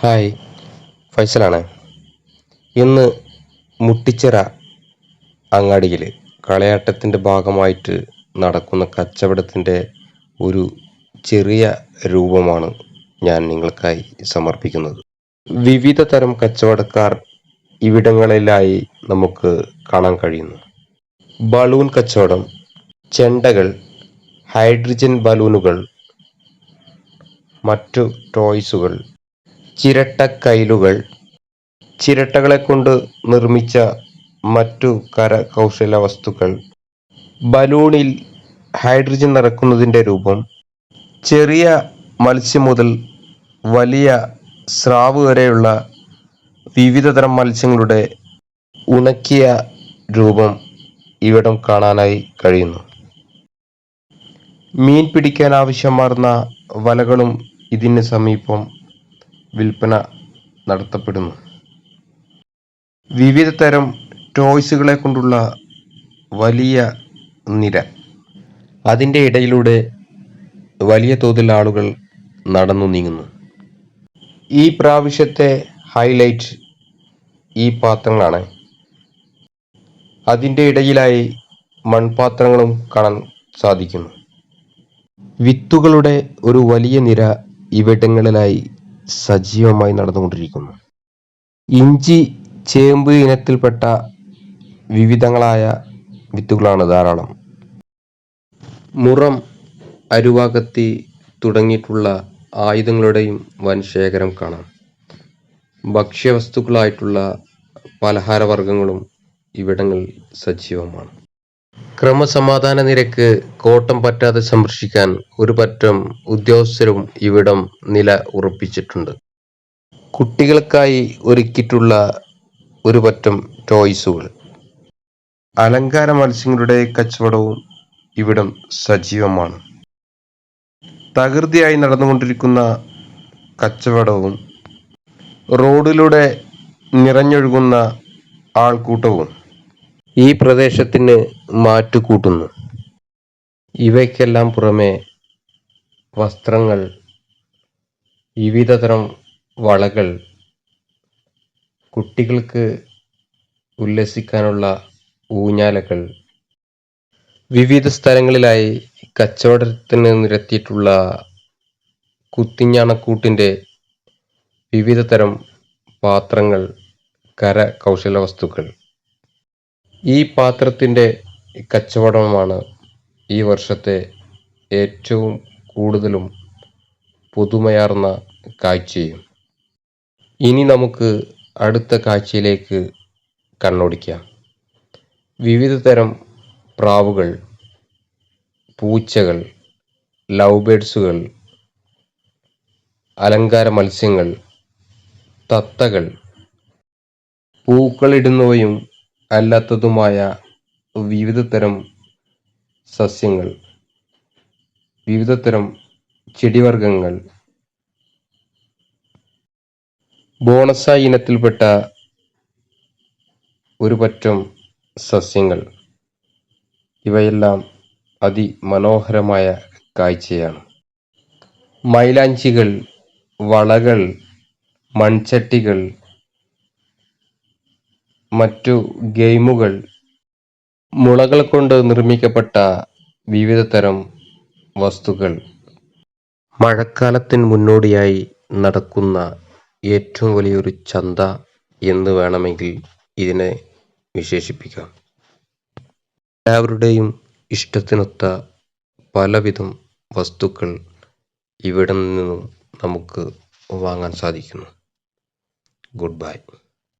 Hi ഫൈസലാണ്. ഇന്ന് മുട്ടിച്ചിറ അങ്ങാടിയിൽ കളയാട്ടത്തിന്റെ ഭാഗമായിട്ട് നടക്കുന്ന കച്ചവടത്തിന്റെ ഒരു ചെറിയ രൂപമാണ് ഞാൻ നിങ്ങൾക്കായി സമർപ്പിക്കുന്നത്. വിവിധ തരം കച്ചവടക്കാർ ഇവിടങ്ങളിലായി നമുക്ക് കാണാൻ കഴിയുന്നു. ബലൂൺ കച്ചവടം ചെണ്ടകൾ ഹൈഡ്രജൻ ബലൂണുകൾ മറ്റു ടോയ്സുകൾ ചിരട്ടക്കൈലുകൾ ചിരട്ടകളെ കൊണ്ട് നിർമ്മിച്ച മറ്റു കരകൗശല വസ്തുക്കൾ. ബലൂണിൽ ഹൈഡ്രജൻ നിറക്കുന്നതിന്റെ രൂപം. ചെറിയ മത്സ്യം മുതൽ വലിയ സ്രാവ് വരെയുള്ള വിവിധതരം മത്സ്യങ്ങളുടെ ഉണക്കിയ രൂപം ഇവിടം കാണാനായി കഴിയുന്നു. മീൻ പിടിക്കാൻ ആവശ്യമാർന്ന വലകളും ഇതിന് സമീപം വിൽപ്പന നടത്തപ്പെടുന്നു. വിവിധ തരം ടോയ്സുകളെ കൊണ്ടുള്ള വലിയ നിര. അതിന്റെ ഇടയിലൂടെ വലിയ തോതിൽ ആളുകൾ നടന്നു നീങ്ങുന്നു. ഈ പ്രാവശ്യത്തെ ഹൈലൈറ്റ് ഈ പാത്രങ്ങളാണ്. അതിന്റെ ഇടയിലായി മൺപാത്രങ്ങളും കാണാൻ സാധിക്കുന്നു. വിത്തുകളുടെ ഒരു വലിയ നിര ഇവിടങ്ങളിലായി സജീവമായി നടന്നുകൊണ്ടിരിക്കുന്നു. ഇഞ്ചി ചേമ്പ് ഇനത്തിൽപ്പെട്ട വിവിധങ്ങളായ വിത്തുകളാണ് ധാരാളം. മുറം അരുവാകത്തി തുടങ്ങിയിട്ടുള്ള ആയുധങ്ങളുടെയും വൻ ശേഖരം കാണാം. ഭക്ഷ്യവസ്തുക്കളായിട്ടുള്ള പലഹാരവർഗങ്ങളും ഇവിടങ്ങളിൽ സജീവമാണ്. ക്രമസമാധാന നിരക്ക് കോട്ടം പറ്റാതെ സംരക്ഷിക്കാൻ ഒരു പറ്റം ഉദ്യോഗസ്ഥരും ഇവിടം നില ഉറപ്പിച്ചിട്ടുണ്ട്. കുട്ടികൾക്കായി ഒരുക്കിയിട്ടുള്ള ഒരു പറ്റം ടോയ്സുകൾ. അലങ്കാര മത്സ്യങ്ങളുടെ കച്ചവടവും ഇവിടം സജീവമാണ്. തകൃതിയായി നടന്നുകൊണ്ടിരിക്കുന്ന കച്ചവടവും റോഡിലൂടെ നിറഞ്ഞൊഴുകുന്ന ആൾക്കൂട്ടവും ഈ പ്രദേശത്തിന് മാറ്റുകൂട്ടുന്നു ഇവയ്ക്കെല്ലാം പുറമെ വസ്ത്രങ്ങൾ വിവിധതരം വളകൾ കുട്ടികൾക്ക് ഉല്ലസിക്കാനുള്ള ഊഞ്ഞാലകൾ വിവിധ സ്ഥലങ്ങളിലായി കച്ചവടത്തിന് നിരത്തിയിട്ടുള്ള കുത്തിഞ്ഞാണക്കൂട്ടിന്റെ വിവിധതരം പാത്രങ്ങൾ കരകൗശല വസ്തുക്കൾ. ഈ പാത്രത്തിന്റെ കച്ചവടമാണ് ഈ വർഷത്തെ ഏറ്റവും കൂടുതലും പുതുമയാർന്ന കാഴ്ചയും. ഇനി നമുക്ക് അടുത്ത കാഴ്ചയിലേക്ക് കണ്ണോടിക്കാം. വിവിധ തരം പ്രാവുകൾ പൂച്ചകൾ ലവ് ബേഡ്സുകൾ അലങ്കാര മത്സ്യങ്ങൾ തത്തകൾ പൂക്കളിടുന്നവയും അല്ലാത്തതുമായ വിവിധ തരം സസ്യങ്ങൾ വിവിധ തരം ചെടിവർഗങ്ങൾ ബോണസായി ഇനത്തിൽപ്പെട്ട ഒരു പറ്റം സസ്യങ്ങൾ ഇവയെല്ലാം അതിമനോഹരമായ കാഴ്ചയാണ്. മൈലാഞ്ചികൾ വളകൾ മൺചട്ടികൾ മറ്റു ഗെയിമുകൾ മുളകൾ കൊണ്ട് നിർമ്മിക്കപ്പെട്ട വിവിധ തരം വസ്തുക്കൾ. മഴക്കാലത്തിന് മുന്നോടിയായി നടക്കുന്ന ഏറ്റവും വലിയൊരു ചന്ത എന്ന് വേണമെങ്കിൽ ഇതിനെ വിശേഷിപ്പിക്കാം. എല്ലാവരുടെയും ഇഷ്ടത്തിനൊത്ത പലവിധം വസ്തുക്കൾ ഇവിടെ നിന്നും നമുക്ക് വാങ്ങാൻ സാധിക്കുന്നു. Good bye.